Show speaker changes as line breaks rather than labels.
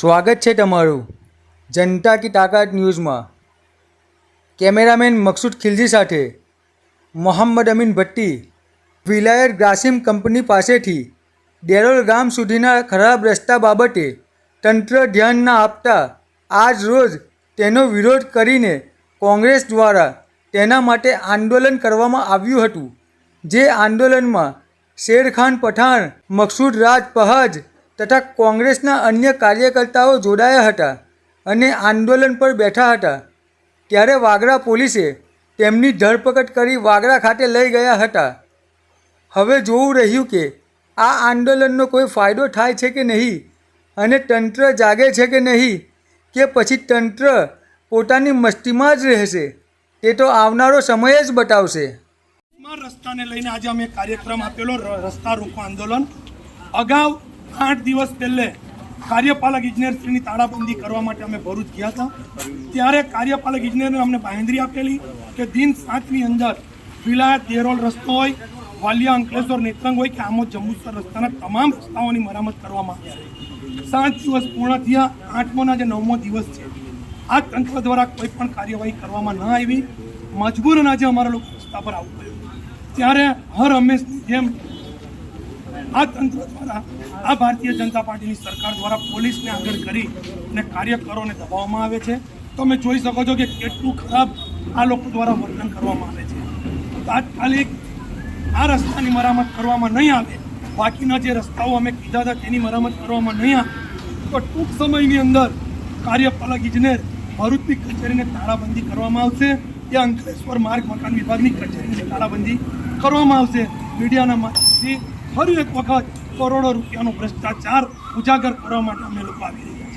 સ્વાગત છે તમારું જનતા કી તાકાત ન્યૂઝમાં. કેમેરામેન મકસૂદ ખિલજી સાથે મોહમ્મદ અમીન ભટ્ટી વિલાયત ગ્રાસિમ કંપની પાસેથી ડેરોલ ગામ સુધીના ખરાબ રસ્તા બાબતે તંત્ર ધ્યાન ના આપતા આજ રોજ તેનો વિરોધ કરીને કોંગ્રેસ દ્વારા તેના માટે આંદોલન કરવામાં આવ્યું હતું. જે આંદોલનમાં શેરખાન પઠાણ, મકસૂદ રાજ પહાજ તથા કોંગ્રેસના અન્ય કાર્યકર્તાઓ જોડાયા હતા અને આંદોલન પર બેઠા હતા. ત્યારે વાગરા પોલીસે તેમની ધરપકડ કરી વાગરા ખાતે લઈ ગયા હતા. હવે જોવું રહ્યું કે આ આંદોલનનો કોઈ ફાયદો થાય છે કે નહીં અને તંત્ર જાગે છે કે નહીં કે પછી તંત્ર પોતાની મસ્તીમાં જ રહેશે, તે તો આવનારો સમય જ બતાવશે.
રસ્તાને લઈને આજે અમે કાર્યક્રમ આપેલો રસ્તા રોકો આંદોલન. અગાઉ આઠ દિવસ પહેલે કાર્યપાલક ઇજનેરશ્રીની તાળાબંધી કરવા માટે અમે ભરૂચ ગયા હતા. ત્યારે કાર્યપાલક ઇજનેરને અમને બાંહેધરી આપેલી કે દિન સાતની અંદર વિલાયત દેરોલ રસ્તો હોય, વાલિયા અંકલેશ્વર નેત્રંગ હોય કે આમોદ જંબુસર રસ્તાના તમામ રસ્તાઓની મરામત કરવામાં આવશે સાત દિવસ પૂર્ણ થયા, આઠમોના જે નવમો દિવસ છે, આ તંત્ર દ્વારા કોઈ પણ કાર્યવાહી કરવામાં ન આવી. મજબૂરન આજે અમારા લોકો રસ્તા પર આવવું પડ્યું. ત્યારે હર હંમેશની જેમ આ તંત્ર દ્વારા આ ભારતીય જનતા પાર્ટીની સરકાર દ્વારા પોલીસને આગળ કરી અને કાર્યકરોને દબાવવામાં આવે છે. તમે જોઈ શકો છો કે કેટલું ખરાબ આ લોકો દ્વારા વર્તન કરવામાં આવે છે. તાત્કાલિક આ રસ્તાની મરામત કરવામાં નહીં આવે. બાકીના જે રસ્તાઓ અમે કીધા હતા તેની મરામત કરવામાં નહીં આવે. તો ટૂંક સમયની અંદર કાર્યપાલક ઇજનેર ભરૂચની કચેરીને તાળાબંધી કરવામાં આવશે. એ અંકલેશ્વર માર્ગ મકાન વિભાગની કચેરીને તાળાબંધી કરવામાં આવશે. મીડિયાના માધ્યમથી ફરી એક વખત કરોડો રૂપિયાનો ભ્રષ્ટાચાર ઉજાગર કરવા માટે અમે લોકો આવી રહ્યા